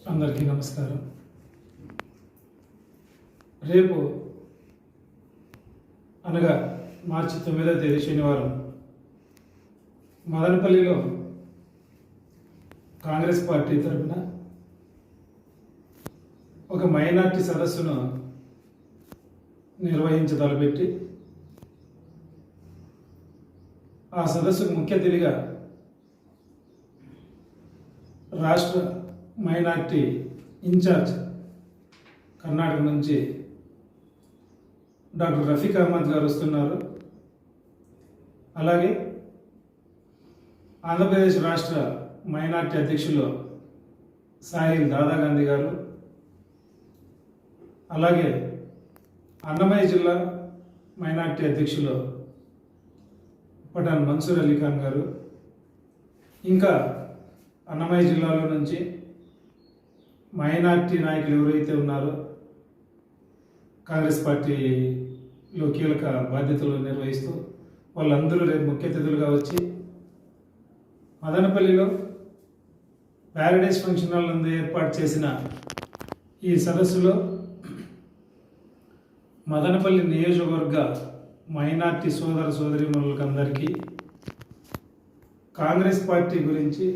అందరికీ నమస్కారం. రేపు అనగా మార్చి తొమ్మిదవ తేదీ శనివారం మదనపల్లిలో కాంగ్రెస్ పార్టీ తరఫున ఒక మైనార్టీ సదస్సును నిర్వహించదలపెట్టి ఆ సదస్సుకు ముఖ్య అతిథిగా రాష్ట్ర మైనార్టీ ఇన్ఛార్జ్ కర్ణాటక నుంచి డాక్టర్ రఫీక్ అహ్మద్ గారు వస్తున్నారు. అలాగే ఆంధ్రప్రదేశ్ రాష్ట్ర మైనార్టీ అధ్యక్షులు సాహిల్ దాదా గాంధీ గారు అలాగే అన్నమయ్య జిల్లా మైనార్టీ అధ్యక్షులు పఠాన్ మన్సూర్ అలీ ఖాన్ గారు ఇంకా అన్నమయ్య జిల్లాలో నుంచి మైనార్టీ నాయకులు ఎవరైతే ఉన్నారో కాంగ్రెస్ పార్టీలో కీలక బాధ్యతలు నిర్వహిస్తూ వాళ్ళందరూ రేపు ముఖ్య అతిథులుగా వచ్చి మదనపల్లిలో ప్యారడైస్ ఫంక్షన్ హాల్ నందు ఏర్పాటు చేసిన ఈ సదస్సులో మదనపల్లి నియోజకవర్గ మైనార్టీ సోదర సోదరిమణులకు అందరికీ కాంగ్రెస్ పార్టీ గురించి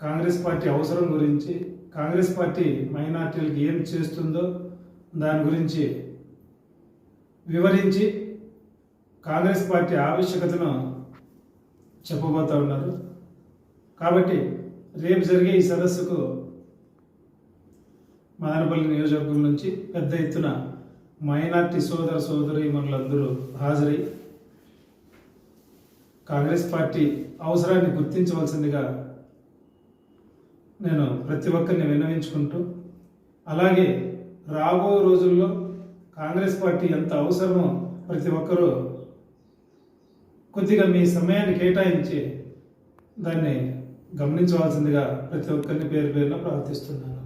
కాంగ్రెస్ పార్టీ అవసరం గురించి కాంగ్రెస్ పార్టీ మైనార్టీలకు ఏం చేస్తుందో దాని గురించి వివరించి కాంగ్రెస్ పార్టీ ఆవశ్యకతను చెప్పబోతూ ఉన్నారు. కాబట్టి రేపు జరిగే ఈ సదస్సుకు మదనపల్లి నియోజకవర్గం నుంచి పెద్ద ఎత్తున మైనార్టీ సోదర సోదరి మనులందరూ హాజరై కాంగ్రెస్ పార్టీ అవసరాన్ని గుర్తించవలసిందిగా నేను ప్రతి ఒక్కరిని విన్నవించుకుంటూ అలాగే రాబో రోజుల్లో కాంగ్రెస్ పార్టీ ఎంత అవసరమో ప్రతి ఒక్కరూ కొద్దిగా మీ సమయాన్ని కేటాయించి దాన్ని గమనించవలసిందిగా ప్రతి ఒక్కరిని పేరు పేరున ప్రార్థిస్తున్నాను.